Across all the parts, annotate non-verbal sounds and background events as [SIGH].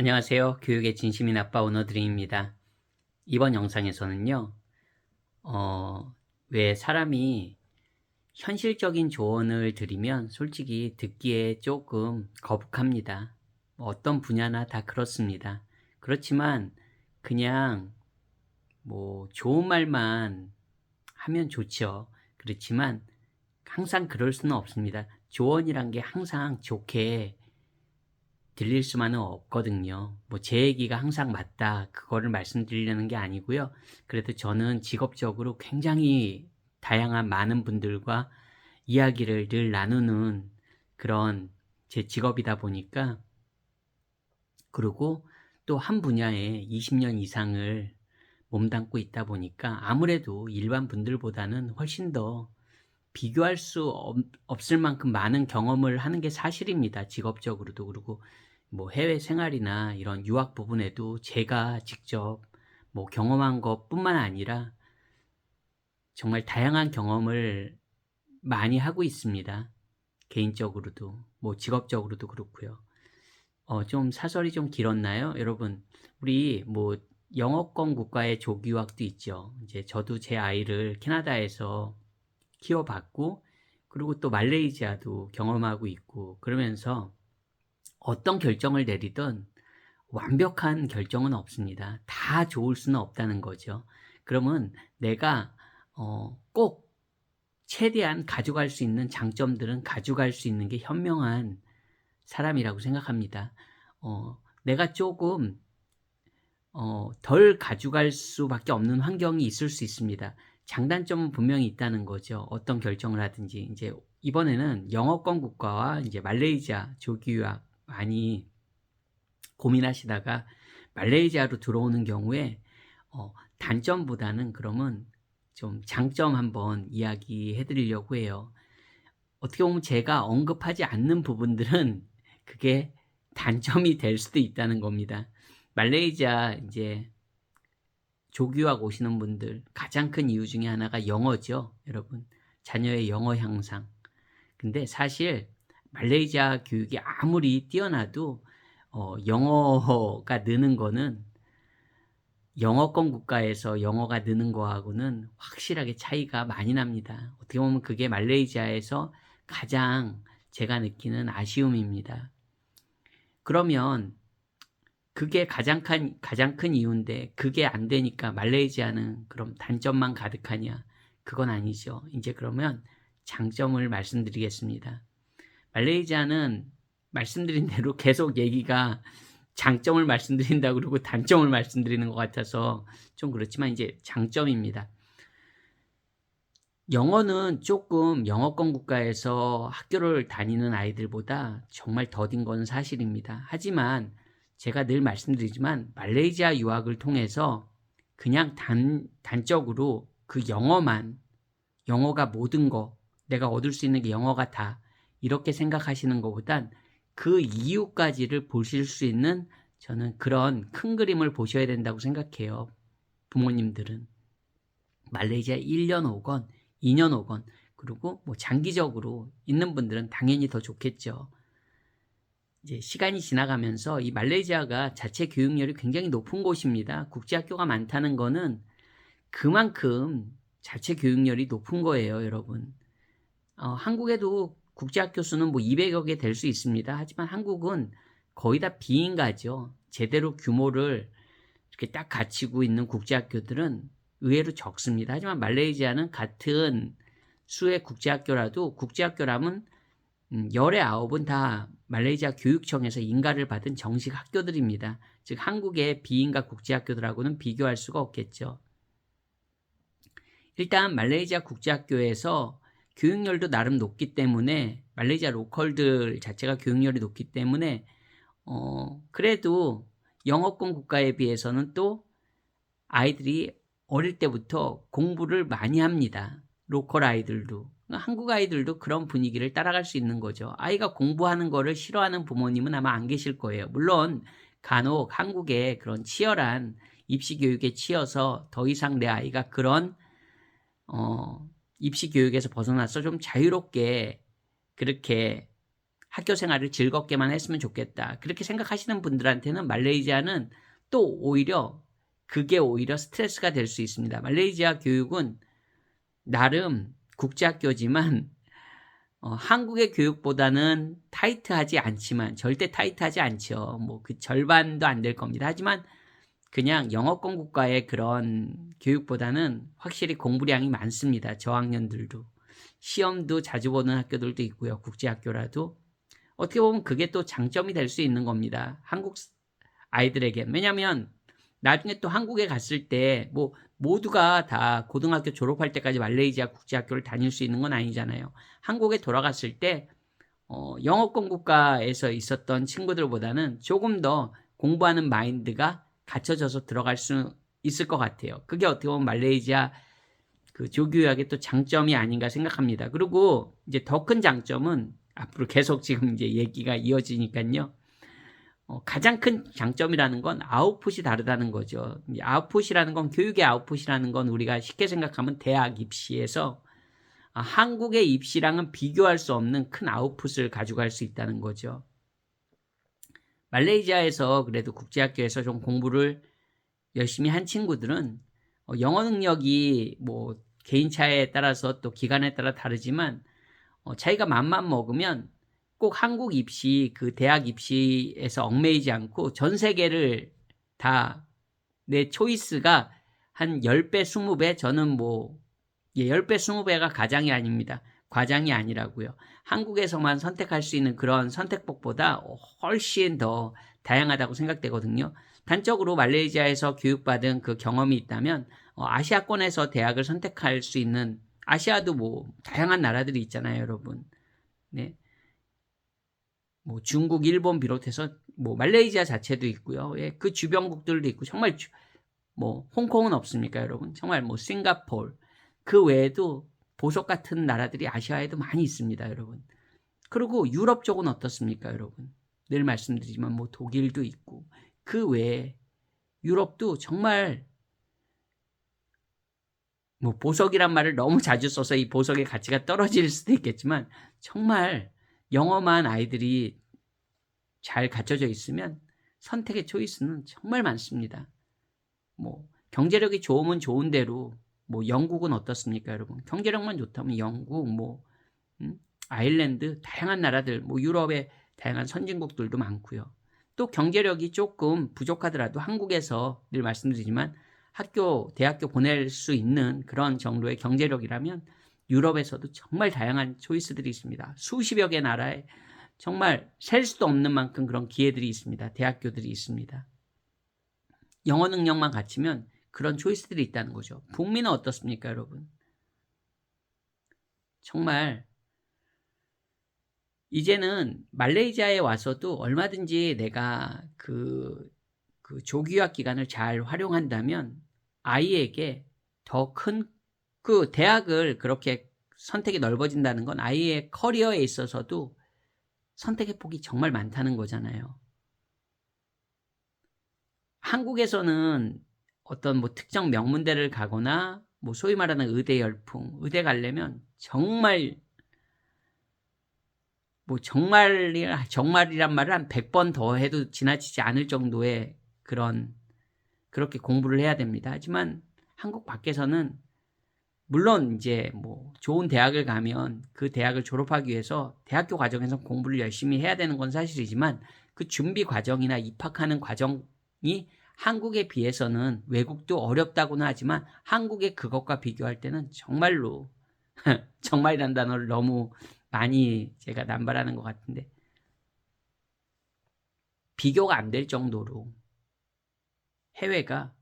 안녕하세요. 교육의 진심인 아빠 오너드림입니다. 이번 영상에서는요, 어, 왜 사람이 현실적인 조언을 드리면 솔직히 듣기에 조금 거북합니다. 뭐 어떤 분야나 다 그렇습니다. 그렇지만 그냥 뭐 좋은 말만 하면 좋죠. 그렇지만 항상 그럴 수는 없습니다. 조언이란 게 항상 좋게 들릴 수만은 없거든요. 뭐 제 얘기가 항상 맞다 그거를 말씀드리려는 게 아니고요. 그래도 저는 직업적으로 굉장히 다양한 많은 분들과 이야기를 늘 나누는 그런 제 직업이다 보니까 그리고 또 한 분야에 20년 이상을 몸담고 있다 보니까 아무래도 일반 분들보다는 훨씬 더 비교할 수 없, 없을 만큼 많은 경험을 하는 게 사실입니다. 직업적으로도 그리고 뭐 해외 생활이나 이런 유학 부분에도 제가 직접 뭐 경험한 것 뿐만 아니라 정말 다양한 경험을 많이 하고 있습니다. 개인적으로도 뭐 직업적으로도 그렇고요. 어, 좀 사설이 좀 길었나요? 여러분, 우리 뭐 영어권 국가의 조기유학도 있죠. 이제 저도 제 아이를 캐나다에서 키워봤고, 그리고 또 말레이시아도 경험하고 있고, 그러면서 어떤 결정을 내리든 완벽한 결정은 없습니다. 다 좋을 수는 없다는 거죠. 그러면 내가 어, 꼭 최대한 가져갈 수 있는 장점들은 가져갈 수 있는 게 현명한 사람이라고 생각합니다. 어, 내가 조금 어, 덜 가져갈 수밖에 없는 환경이 있을 수 있습니다. 장단점은 분명히 있다는 거죠. 어떤 결정을 하든지 이제 이번에는 영어권 국가와 이제 말레이시아 조기 유학 많이 고민하시다가 말레이시아로 들어오는 경우에 어, 단점보다는 그러면 좀 장점 한번 이야기해 드리려고 해요. 어떻게 보면 제가 언급하지 않는 부분들은 그게 단점이 될 수도 있다는 겁니다. 말레이시아 이제 조교학 오시는 분들 가장 큰 이유 중에 하나가 영어죠, 여러분. 자녀의 영어 향상. 근데 사실 말레이시아 교육이 아무리 뛰어나도 어, 영어가 느는 거는 영어권 국가에서 영어가 느는 거하고는 확실하게 차이가 많이 납니다. 어떻게 보면 그게 말레이시아에서 가장 제가 느끼는 아쉬움입니다. 그러면 그게 가장 큰, 가장 큰 이유인데 그게 안 되니까 말레이시아는 그럼 단점만 가득하냐? 그건 아니죠. 이제 그러면 장점을 말씀드리겠습니다. 말레이시아는 말씀드린 대로 계속 얘기가 장점을 말씀드린다 그러고 단점을 말씀드리는 것 같아서 좀 그렇지만 이제 장점입니다. 영어는 조금 영어권 국가에서 학교를 다니는 아이들보다 정말 더딘 건 사실입니다. 하지만 제가 늘 말씀드리지만 말레이시아 유학을 통해서 그냥 단, 단적으로 그 영어만, 영어가 모든 거, 내가 얻을 수 있는 게 영어가 다, 이렇게 생각하시는 것보단 그 이유까지를 보실 수 있는 저는 그런 큰 그림을 보셔야 된다고 생각해요. 부모님들은. 말레이시아 1년 오건, 2년 오건, 그리고 뭐 장기적으로 있는 분들은 당연히 더 좋겠죠. 이제 시간이 지나가면서 이 말레이시아가 자체 교육열이 굉장히 높은 곳입니다. 국제학교가 많다는 거는 그만큼 자체 교육열이 높은 거예요, 여러분. 어, 한국에도 국제학교 수는 뭐 200여 개 될 수 있습니다. 하지만 한국은 거의 다 비인가죠. 제대로 규모를 이렇게 딱 갖추고 있는 국제학교들은 의외로 적습니다. 하지만 말레이시아는 같은 수의 국제학교라도 국제학교라면 음, 열의 아홉은 다 말레이시아 교육청에서 인가를 받은 정식 학교들입니다. 즉 한국의 비인가 국제학교들하고는 비교할 수가 없겠죠. 일단 말레이시아 국제학교에서 교육열도 나름 높기 때문에 말레이시아 로컬들 자체가 교육열이 높기 때문에 어 그래도 영어권 국가에 비해서는 또 아이들이 어릴 때부터 공부를 많이 합니다. 로컬 아이들도 한국 아이들도 그런 분위기를 따라갈 수 있는 거죠. 아이가 공부하는 거를 싫어하는 부모님은 아마 안 계실 거예요. 물론 간혹 한국의 그런 치열한 입시 교육에 치여서 더 이상 내 아이가 그런 어 입시 교육에서 벗어나서 좀 자유롭게 그렇게 학교 생활을 즐겁게만 했으면 좋겠다. 그렇게 생각하시는 분들한테는 말레이시아는 또 오히려 그게 오히려 스트레스가 될 수 있습니다. 말레이시아 교육은 나름 국제학교지만 어, 한국의 교육보다는 타이트하지 않지만 절대 타이트하지 않죠. 뭐 그 절반도 안 될 겁니다. 하지만 그냥 영어권 국가의 그런 교육보다는 확실히 공부량이 많습니다. 저학년들도 시험도 자주 보는 학교들도 있고요. 국제학교라도 어떻게 보면 그게 또 장점이 될 수 있는 겁니다. 한국 아이들에게 왜냐하면 나중에 또 한국에 갔을 때 뭐 모두가 다 고등학교 졸업할 때까지 말레이시아 국제학교를 다닐 수 있는 건 아니잖아요. 한국에 돌아갔을 때 어, 영어권 국가에서 있었던 친구들보다는 조금 더 공부하는 마인드가 갖춰져서 들어갈 수 있을 것 같아요. 그게 어떻게 보면 말레이시아 그 조교육의 또 장점이 아닌가 생각합니다. 그리고 이제 더 큰 장점은 앞으로 계속 지금 이제 얘기가 이어지니까요. 어, 가장 큰 장점이라는 건 아웃풋이 다르다는 거죠. 이 아웃풋이라는 건 교육의 아웃풋이라는 건 우리가 쉽게 생각하면 대학 입시에서 아, 한국의 입시랑은 비교할 수 없는 큰 아웃풋을 가져갈 수 있다는 거죠. 말레이시아에서 그래도 국제학교에서 좀 공부를 열심히 한 친구들은 어, 영어 능력이 뭐 개인차에 따라서 또 기간에 따라 다르지만 어, 자기가 맘만 먹으면 꼭 한국 입시 그 대학 입시에서 얽매이지 않고 전 세계를 다 내 초이스가 한 10배, 20배 저는 뭐 예, 10배, 20배가 가장이 아닙니다. 과장이 아니라고요. 한국에서만 선택할 수 있는 그런 선택법보다 훨씬 더 다양하다고 생각되거든요. 단적으로 말레이시아에서 교육받은 그 경험이 있다면 어, 아시아권에서 대학을 선택할 수 있는 아시아도 뭐 다양한 나라들이 있잖아요, 여러분. 네. 뭐 중국, 일본 비롯해서 뭐 말레이시아 자체도 있고요. 예, 그 주변국들도 있고 정말 주, 뭐 홍콩은 없습니까, 여러분? 정말 뭐 싱가폴 그 외에도 보석 같은 나라들이 아시아에도 많이 있습니다, 여러분. 그리고 유럽 쪽은 어떻습니까, 여러분? 늘 말씀드리지만 뭐 독일도 있고 그 외에 유럽도 정말 뭐 보석이란 말을 너무 자주 써서 이 보석의 가치가 떨어질 수도 있겠지만 정말 영어만 아이들이 잘 갖춰져 있으면 선택의 초이스는 정말 많습니다. 뭐 경제력이 좋으면 좋은 대로 뭐 영국은 어떻습니까, 여러분? 경제력만 좋다면 영국, 뭐 음? 아일랜드, 다양한 나라들, 뭐 유럽의 다양한 선진국들도 많고요. 또 경제력이 조금 부족하더라도 한국에서 늘 말씀드리지만 학교, 대학교 보낼 수 있는 그런 정도의 경제력이라면 유럽에서도 정말 다양한 초이스들이 있습니다. 수십여 개 나라에 정말 셀 수도 없는 만큼 그런 기회들이 있습니다. 대학교들이 있습니다. 영어 능력만 갖추면 그런 초이스들이 있다는 거죠. 북미는 어떻습니까, 여러분? 정말 이제는 말레이시아에 와서도 얼마든지 내가 그, 그 조교학 기간을 잘 활용한다면 아이에게 더 큰 그 대학을 그렇게 선택이 넓어진다는 건 아이의 커리어에 있어서도 선택의 폭이 정말 많다는 거잖아요. 한국에서는 어떤 뭐 특정 명문대를 가거나 뭐 소위 말하는 의대 열풍, 의대 가려면 정말 뭐 정말이 정말이란 말을 한 100번 더 해도 지나치지 않을 정도의 그런 그렇게 공부를 해야 됩니다. 하지만 한국 밖에서는 물론 이제 뭐 좋은 대학을 가면 그 대학을 졸업하기 위해서 대학교 과정에서 공부를 열심히 해야 되는 건 사실이지만 그 준비 과정이나 입학하는 과정이 한국에 비해서는 외국도 어렵다고는 하지만 한국의 그것과 비교할 때는 정말로 [LAUGHS] 정말이란 단어를 너무 많이 제가 남발하는 것 같은데 비교가 안 될 정도로 해외가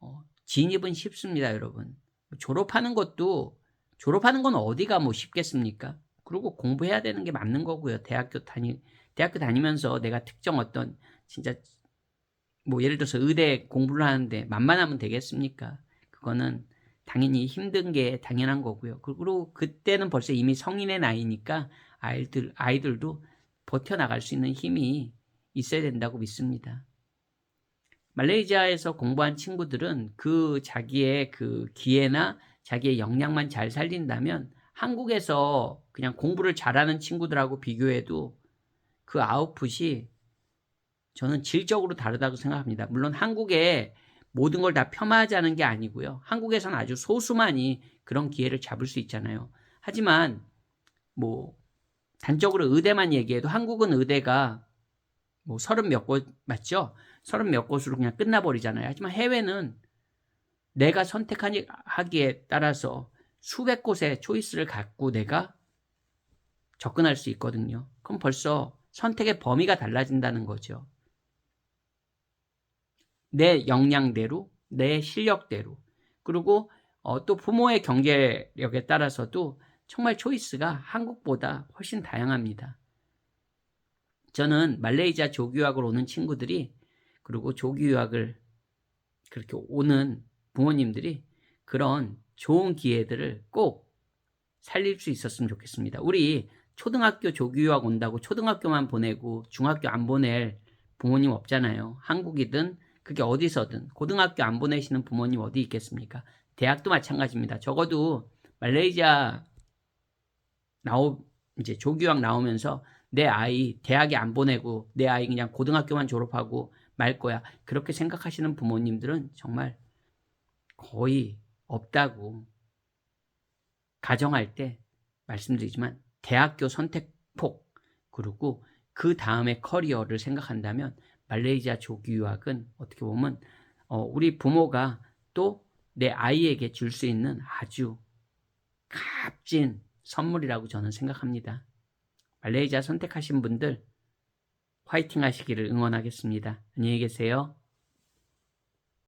어, 진입은 쉽습니다, 여러분. 졸업하는 것도 졸업하는 건 어디가 뭐 쉽겠습니까? 그리고 공부해야 되는 게 맞는 거고요. 대학교 다니 대학교 다니면서 내가 특정 어떤 진짜 뭐 예를 들어서 의대 공부를 하는데 만만하면 되겠습니까? 그거는 당연히 힘든 게 당연한 거고요. 그리고 그때는 벌써 이미 성인의 나이니까 아이들 아이들도 버텨 나갈 수 있는 힘이 있어야 된다고 믿습니다. 말레이시아에서 공부한 친구들은 그 자기의 그 기회나 자기의 역량만 잘 살린다면 한국에서 그냥 공부를 잘하는 친구들하고 비교해도 그 아웃풋이 저는 질적으로 다르다고 생각합니다. 물론 한국에 모든 걸 다 폄하하자는 게 아니고요. 한국에서는 아주 소수만이 그런 기회를 잡을 수 있잖아요. 하지만 뭐 단적으로 의대만 얘기해도 한국은 의대가 뭐 서른 몇 곳 맞죠? 서른 몇 곳으로 그냥 끝나버리잖아요. 하지만 해외는 내가 선택하기에 따라서 수백 곳의 초이스를 갖고 내가 접근할 수 있거든요. 그럼 벌써 선택의 범위가 달라진다는 거죠. 내 역량대로, 내 실력대로, 그리고 어, 또 부모의 경제력에 따라서도 정말 초이스가 한국보다 훨씬 다양합니다. 저는 말레이시아 조교학을 오는 친구들이 그리고 조교학을 그렇게 오는 부모님들이 그런 좋은 기회들을 꼭 살릴 수 있었으면 좋겠습니다. 우리 초등학교 조교학 온다고 초등학교만 보내고 중학교 안 보낼 부모님 없잖아요. 한국이든 그게 어디서든 고등학교 안 보내시는 부모님 어디 있겠습니까? 대학도 마찬가지입니다. 적어도 말레이시아 나오 이제 조교학 나오면서 내 아이 대학에 안 보내고 내 아이 그냥 고등학교만 졸업하고 말 거야. 그렇게 생각하시는 부모님들은 정말 거의 없다고 가정할 때 말씀드리지만 대학교 선택폭 그리고 그 다음에 커리어를 생각한다면 말레이시아 조기 유학은 어떻게 보면 어, 우리 부모가 또 내 아이에게 줄 수 있는 아주 값진 선물이라고 저는 생각합니다. 말레이시아 선택하신 분들 화이팅 하시기를 응원하겠습니다. 안녕히 계세요.